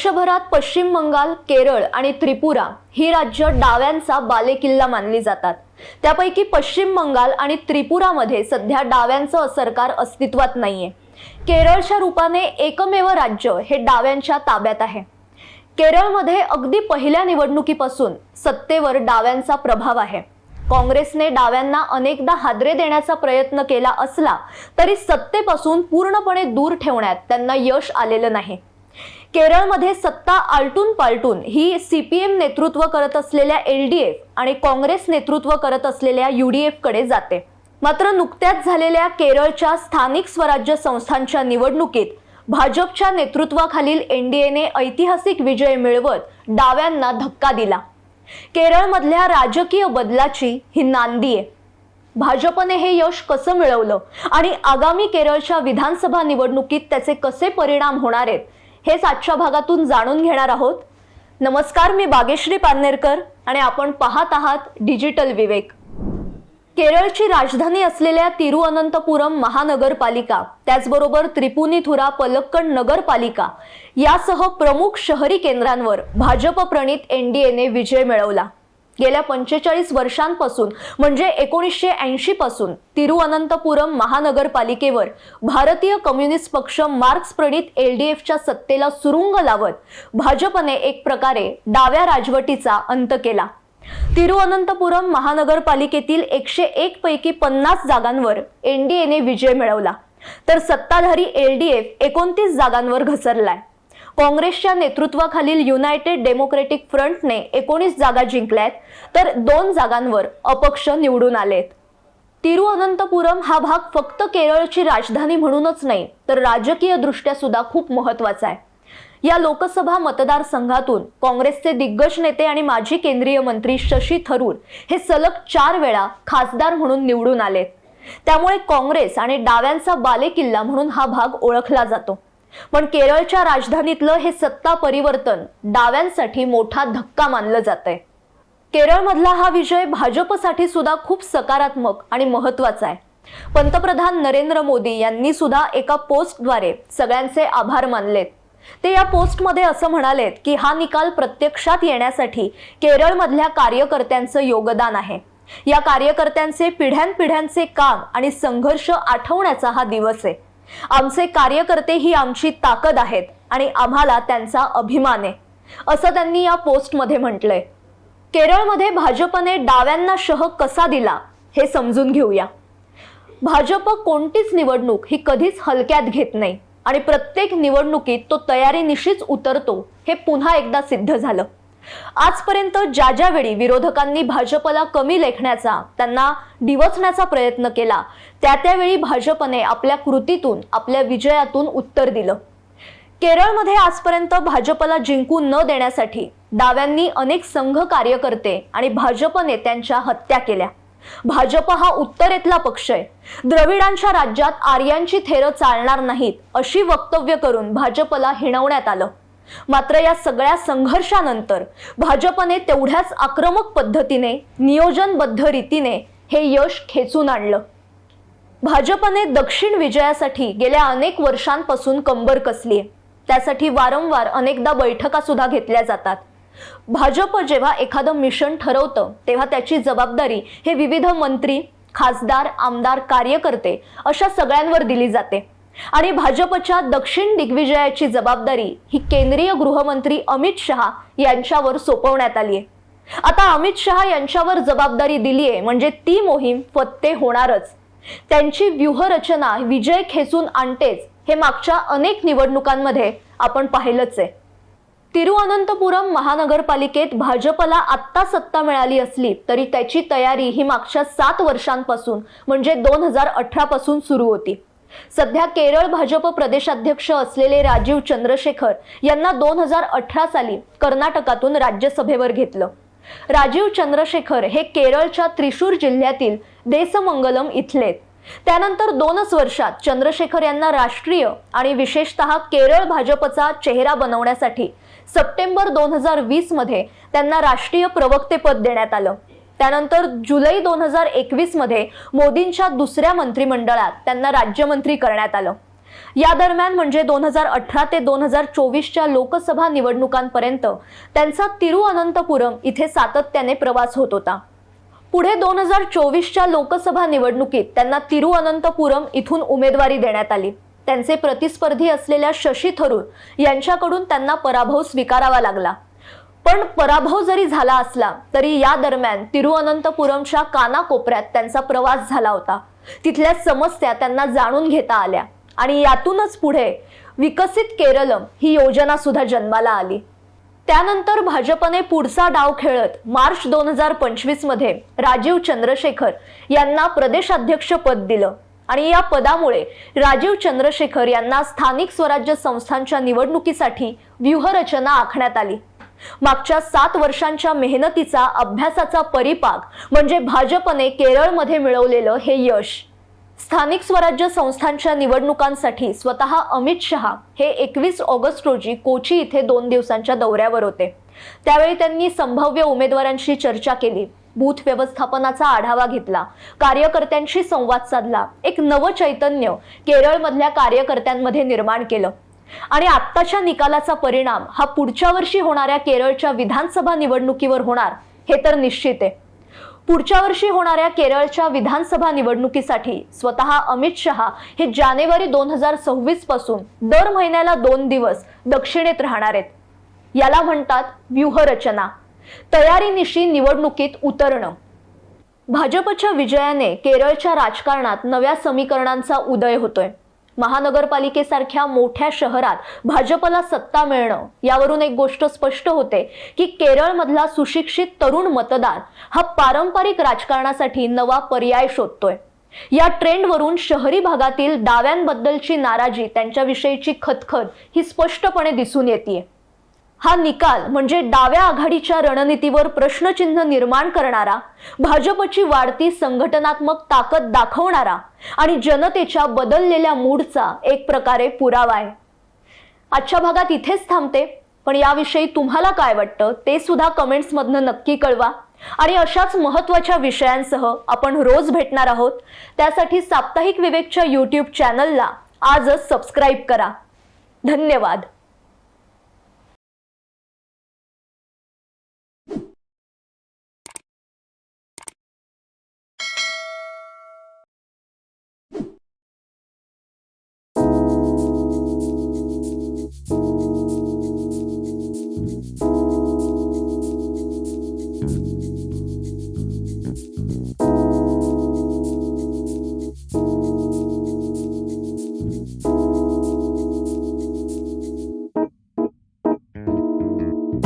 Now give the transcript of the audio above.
देशभरात पश्चिम बंगाल केरळ आणि त्रिपुरा ही राज्य डाव्यांचा बालेकिल्ला मानली जातात. त्यापैकी पश्चिम बंगाल आणि त्रिपुरामध्ये सध्या डाव्यांचं सरकार अस्तित्वात नाहीये. केरळच्या रूपाने एकमेव राज्य हे डाव्यांच्या ताब्यात आहे. केरळमध्ये अगदी पहिल्या निवडणुकीपासून सत्तेवर डाव्यांचा प्रभाव आहे. काँग्रेसने डाव्यांना अनेकदा हादरे देण्याचा प्रयत्न केला असला तरी सत्तेपासून पूर्णपणे दूर ठेवण्यात त्यांना यश आलेलं नाही. केरळमध्ये सत्ता आलटून पालटून ही सीपीएम नेतृत्व करत असलेल्या एल डी एफ आणि काँग्रेस नेतृत्व करत असलेल्या यू डी एफकडे जाते. मात्र नुकत्याच झालेल्या केरळच्या स्थानिक स्वराज्य संस्थांच्या निवडणुकीत भाजपच्या नेतृत्वाखालील एनडीएने ऐतिहासिक विजय मिळवत डाव्यांना धक्का दिला. केरळमधल्या राजकीय बदलाची ही नांदी आहे. भाजपने हे यश कसं मिळवलं आणि आगामी केरळच्या विधानसभा निवडणुकीत त्याचे कसे परिणाम होणार आहेत हे सातच्या भागातून जाणून घेणार आहोत. नमस्कार मी बागेश्री पारनेरकर आणि आपण पाहत आहात डिजिटल विवेक. केरळची राजधानी असलेल्या तिरुअनंतपुरम महानगरपालिका त्याचबरोबर त्रिपुनिथुरा पलक्कड नगरपालिका यासह प्रमुख शहरी केंद्रांवर भाजप प्रणित एनडीएने विजय मिळवला. गेल्या पंचेचाळीस वर्षांपासून म्हणजे एकोणीसशे ऐंशी पासून तिरुअनंतपुरम महानगरपालिकेवर भारतीय कम्युनिस्ट पक्ष मार्क्स प्रणित एलडीएफच्या सत्तेला सुरुंग लावत भाजपने एक प्रकारे डाव्या राजवटीचा अंत केला. तिरुअनंतपुरम महानगरपालिकेतील एकशे एक पैकी पन्नास जागांवर एनडीएने विजय मिळवला. तर सत्ताधारी एलडीएफ एकोणतीस जागांवर घसरलाय. काँग्रेसच्या नेतृत्वाखालील युनायटेड डेमोक्रेटिक फ्रंटने एकोणीस जागा जिंकल्यात तर दोन जागांवर अपक्ष निवडून आलेत. तिरुअनंतपुरम हा भाग फक्त केरळची राजधानी म्हणूनच नाही तर राजकीय दृष्ट्या सुद्धा खूप महत्त्वाचा आहे. या लोकसभा मतदारसंघातून काँग्रेसचे दिग्गज नेते आणि माजी केंद्रीय मंत्री शशी थरूर हे सलग चार वेळा खासदार म्हणून निवडून आलेत. त्यामुळे काँग्रेस आणि डाव्यांचा बालेकिल्ला म्हणून हा भाग ओळखला जातो. पण केरळच्या राजधानीतलं हे सत्ता परिवर्तन डाव्यांसाठी मोठा धक्का मानलं जात आहे केरळमधला हा विजय भाजपसाठी सुद्धा खूप सकारात्मक आणि महत्त्वाचा आहे. पंतप्रधान नरेंद्र मोदी यांनी सुद्धा एका पोस्टद्वारे सगळ्यांचे आभार मानलेत. ते या पोस्टमध्ये असं म्हणालेत की हा निकाल प्रत्यक्षात येण्यासाठी केरळमधल्या कार्यकर्त्यांचं योगदान आहे. या कार्यकर्त्यांचे पिढ्यानपिढ्यांचे काम आणि संघर्ष आठवण्याचा हा दिवस आहे. आमचे कार्यकर्ते ही आमची ताकद आहेत आणि आम्हाला त्यांचा अभिमान आहे. असं त्यांनी या पोस्टमध्ये म्हटलंय. केरळमध्ये भाजपने डाव्यांना शह कसा दिला हे समजून घेऊया. भाजप कोणतीच निवडणूक ही कधीच हलक्यात घेत नाही आणि प्रत्येक निवडणुकीत तो तयारीनिशीच उतरतो हे पुन्हा एकदा सिद्ध झालं. आजपर्यंत ज्या ज्या वेळी विरोधकांनी भाजपला कमी लेखण्याचा त्यांना डिवचण्याचा प्रयत्न केला त्या त्यावेळी भाजपने आपल्या कृतीतून आपल्या विजयातून उत्तर दिलं. केरळमध्ये आजपर्यंत भाजपला जिंकू न देण्यासाठी डाव्यांनी अनेक संघ कार्यकर्ते आणि भाजप नेत्यांच्या हत्या केल्या. भाजप हा उत्तरेतला पक्ष आहे. द्रविडांच्या राज्यात आर्यांची थेरं चालणार नाहीत अशी वक्तव्य करून भाजपला हिणवण्यात आलं. मात्र या सगळ्या संघर्षानंतर भाजपने तेवढ्याच आक्रमक पद्धतीने नियोजनबद्ध रीतीने हे यश खेचून आणलं. भाजपने दक्षिण विजयासाठी गेल्या अनेक वर्षांपासून कंबर कसली आहे त्यासाठी वारंवार अनेकदा बैठका सुद्धा घेतल्या जातात. भाजप जेव्हा एखादं मिशन ठरवतं तेव्हा त्याची जबाबदारी हे विविध मंत्री खासदार आमदार कार्यकर्ते अशा सगळ्यांवर दिली जाते. आणि भाजपच्या दक्षिण दिग्विजयाची जबाबदारी ही केंद्रीय गृहमंत्री अमित शहा यांच्यावर सोपवण्यात आली आहे. आता अमित शहा यांच्यावर जबाबदारी दिली आहे म्हणजे ती मोहीम फत्ते होणारच. त्यांची व्यूहरचना विजय खेचून आणतेच हे मागच्या अनेक निवडणुकांमध्ये आपण पाहिलंच आहे. तिरुअनंतपुरम महानगरपालिकेत भाजपला आत्ता सत्ता मिळाली असली तरी त्याची तयारी ही मागच्या सात वर्षांपासून म्हणजे दोन हजार अठरा पासून सुरू होती. सध्या केरळ भाजप प्रदेशाध्यक्ष असलेले राजीव चंद्रशेखर यांना दोन हजार अठरा साली कर्नाटकातून राज्यसभेवर घेतलं. राजीव चंद्रशेखर हे केरळच्या त्रिशूर जिल्ह्यातील देसमंगलम इथले त्यानंतर दोनच वर्षात चंद्रशेखर यांना राष्ट्रीय आणि विशेषतः केरळ भाजपचा चेहरा बनवण्यासाठी सप्टेंबर दोन हजार वीसमध्ये त्यांना राष्ट्रीय प्रवक्तेपद देण्यात आलं. त्यानंतर जुलै दोन हजार एकवीसमध्ये मोदींच्या दुसऱ्या मंत्रिमंडळात त्यांना राज्यमंत्री करण्यात आलं. या दरम्यान म्हणजे दोन हजार अठरा ते दोन हजार चोवीसच्या लोकसभा निवडणुकांपर्यंत त्यांचा तिरुअनंतपुरम इथे सातत्याने प्रवास होत होता. पुढे दोन हजार चोवीसच्या लोकसभा निवडणुकीत त्यांना तिरुअनंतपुरम इथून उमेदवारी देण्यात आली. त्यांचे प्रतिस्पर्धी असलेल्या शशी थरूर यांच्याकडून त्यांना पराभव स्वीकारावा लागला. पण पराभव जरी झाला असला तरी या दरम्यान तिरुअनंतपुरमच्या कानाकोपऱ्यात त्यांचा प्रवास झाला होता. तिथल्या समस्या त्यांना जाणून घेता आल्या. आणि यातूनच पुढे विकसित केरलम ही योजना सुद्धा जन्माला आली. त्यानंतर भाजपने पुढचा डाव खेळत मार्च दोन हजार पंचवीसमध्ये राजीव चंद्रशेखर यांना प्रदेशाध्यक्ष पद दिलं. आणि या पदामुळे राजीव चंद्रशेखर यांना स्थानिक स्वराज्य संस्थांच्या निवडणुकीसाठी व्यूहरचना आखण्यात आली. मागच्या सात वर्षांच्या मेहनतीचा अभ्यासाचा परिपाक म्हणजे भाजपने केरळमध्ये मिळवलेलं हे यश. स्थानिक स्वराज्य संस्थांच्या निवडणुकांसाठी स्वतः अमित शहा हे एकवीस ऑगस्ट रोजी कोची इथे दोन दिवसांच्या दौऱ्यावर होते. त्यावेळी त्यांनी संभाव्य उमेदवारांशी चर्चा केली बूथ व्यवस्थापनाचा आढावा घेतला कार्यकर्त्यांशी संवाद साधला एक नवं चैतन्य केरळमधल्या कार्यकर्त्यांमध्ये निर्माण केलं. आणि आत्ताच्या निकालाचा परिणाम हा पुढच्या वर्षी होणाऱ्या केरळच्या विधानसभा निवडणुकीवर होणार हे तर निश्चित आहे. पुढच्या वर्षी होणाऱ्या केरळच्या विधानसभा निवडणुकीसाठी स्वतः अमित शहा हे जानेवारी दोन हजार सव्वीसपासून दर महिन्याला दोन दिवस दक्षिणेत राहणार आहेत. याला म्हणतात व्यूहरचना. तयारीनिशी निवडणुकीत उतरणं. भाजपच्या विजयाने केरळच्या राजकारणात नव्या समीकरणांचा उदय होतोय. महानगरपालिकेसारख्या मोठ्या शहरात भाजपला सत्ता मिळणं यावरून एक गोष्ट स्पष्ट होते की केरळमधला सुशिक्षित तरुण मतदार हा पारंपरिक राजकारणासाठी नवा पर्याय शोधतोय. या ट्रेंडवरून शहरी भागातील डाव्यांबद्दलची नाराजी त्यांच्याविषयीची खतखत ही स्पष्टपणे दिसून येते हा निकाल म्हणजे डाव्या आघाडीच्या रणनीतीवर प्रश्नचिन्ह निर्माण करणारा भाजपची वाढती संघटनात्मक ताकद दाखवणारा आणि जनतेच्या बदललेल्या मूडचा एक प्रकारे पुरावा आहे. आजच्या भागात इथेच थांबते पण याविषयी तुम्हाला काय वाटतं ते सुद्धा कमेंट्समधनं नक्की कळवा. आणि अशाच महत्त्वाच्या विषयांसह आपण रोज भेटणार आहोत. त्यासाठी साप्ताहिक विवेकच्या यूट्यूब चॅनलला आजच सबस्क्राईब करा. धन्यवाद.